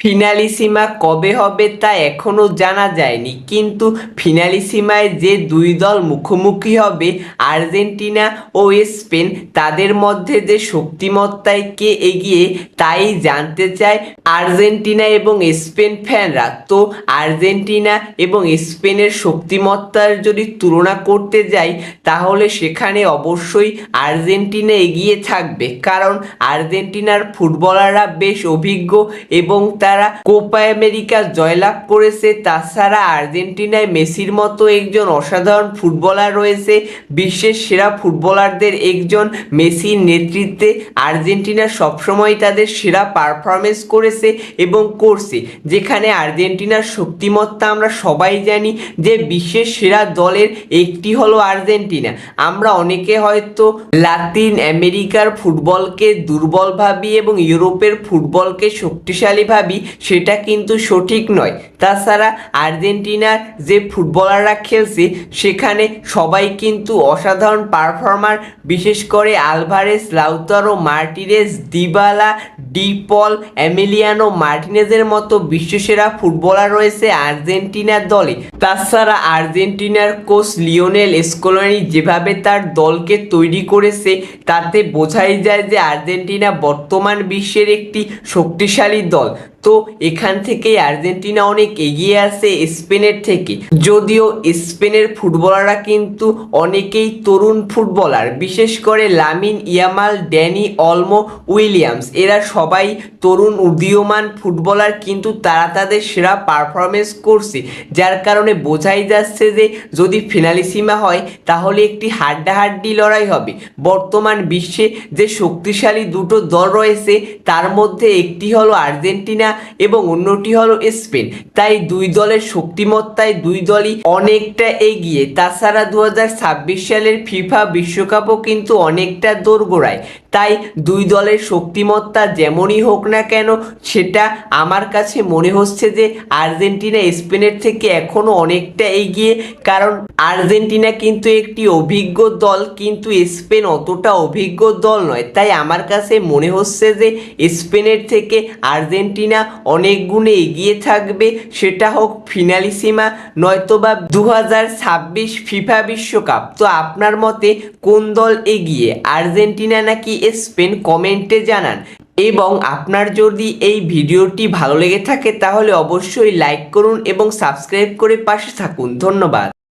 Finalissima কবে হবে তা এখনও জানা যায়নি, কিন্তু ফিনালিসিমায় যে দুই দল মুখোমুখি হবে, আর্জেন্টিনা ও স্পেন, তাদের মধ্যে যে শক্তিমত্তায় কে এগিয়ে তাই জানতে চায় আর্জেন্টিনা এবং স্পেন ফ্যানরা। তো আর্জেন্টিনা এবং স্পেনের শক্তিমত্তার যদি তুলনা করতে যাই, তাহলে সেখানে অবশ্যই আর্জেন্টিনা এগিয়ে থাকবে, কারণ আর্জেন্টিনার ফুটবলাররা বেশ অভিজ্ঞ এবং তারা কোপা আমেরিকা জয়লাভ করেছে। তাছাড়া আর্জেন্টিনায় মেসির মতো একজন অসাধারণ ফুটবলার রয়েছে। বিশ্বের সেরা ফুটবলারদের একজন মেসির নেতৃত্বে আর্জেন্টিনা সবসময় তাদের সেরা পারফরমেন্স করেছে এবং করছে। যেখানে আর্জেন্টিনার শক্তিমত্তা আমরা সবাই জানি যে বিশ্বের সেরা দলের একটি হলো আর্জেন্টিনা। আমরা অনেকে হয়তো লাতিন আমেরিকার ফুটবলকে দুর্বল ভাবি এবং ইউরোপের ফুটবলকে শক্তিশালী ভাবি। সেটা কিন্তু সঠিক নয়। তাছাড়া আর্জেন্টিনার যে ফুটবলাররা খেলছে, সেখানে সবাই কিন্তু অসাধারণ পারফর্মার, বিশেষ করে Alvarez, Lautaro Martinez, Dybala De Paul Emiliano মার্টিনেজের মতো বিশ্বসেরা ফুটবলার রয়েছে আর্জেন্টিনার দলে। তাছাড়া আর্জেন্টিনার কোচ লিওনেল স্কোলানি যেভাবে তার দলকে তৈরি করেছে, তাতে বোঝাই যায় যে আর্জেন্টিনা বর্তমান বিশ্বের একটি শক্তিশালী দল। তো এখান থেকেই আর্জেন্টিনা অনেক এগিয়ে আছে স্পেনের থেকে। যদিও স্পেনের ফুটবলাররা কিন্তু অনেকেই তরুণ ফুটবলার, বিশেষ করে Lamine Yamal, Dani Olmo, Williams. এরা সবাই তরুণ উদীয়মান ফুটবলার, কিন্তু তারা তাদের সেরা পারফরমেন্স করছে, যার কারণে বোঝাই যাচ্ছে যে যদি ফিনালিসিমা হয়, তাহলে একটি হাড্ডাহাড্ডি লড়াই হবে। বর্তমান বিশ্বে যে শক্তিশালী দুটো দল রয়েছে, তার মধ্যে একটি হলো আর্জেন্টিনা এবং অন্যটি হলো স্পেন। তাই দুই দলের শক্তিমত্তায় দুই দলই অনেকটা এগিয়ে। তাছাড়া দু হাজার ছাব্বিশ সালের ফিফা বিশ্বকাপও কিন্তু অনেকটা দোরগোড়ায়। তাই দুই দলের শক্তিমত্তা যেমনই হোক না কেন, সেটা আমার কাছে মনে হচ্ছে যে আর্জেন্টিনা স্পেনের থেকে এখনও অনেকটা এগিয়ে। কারণ আর্জেন্টিনা কিন্তু একটি অভিজ্ঞ দল, কিন্তু স্পেন অতটা অভিজ্ঞ দল নয়। তাই আমার কাছে মনে হচ্ছে যে স্পেনের থেকে আর্জেন্টিনা অনেক গুণে এগিয়ে থাকবে, সেটা হোক ফিনালিসিমা, নয়তোবা দু হাজার ছাব্বিশ ফিফা বিশ্বকাপ। তো আপনার মতে কোন দল এগিয়ে? আর্জেন্টিনা নাকি স্পেন? কমেন্টে জানান। এবং আপনার যদি এই ভিডিওটি ভালো লেগে থাকে, তাহলে অবশ্যই লাইক করুন এবং সাবস্ক্রাইব করে পাশে থাকুন। ধন্যবাদ।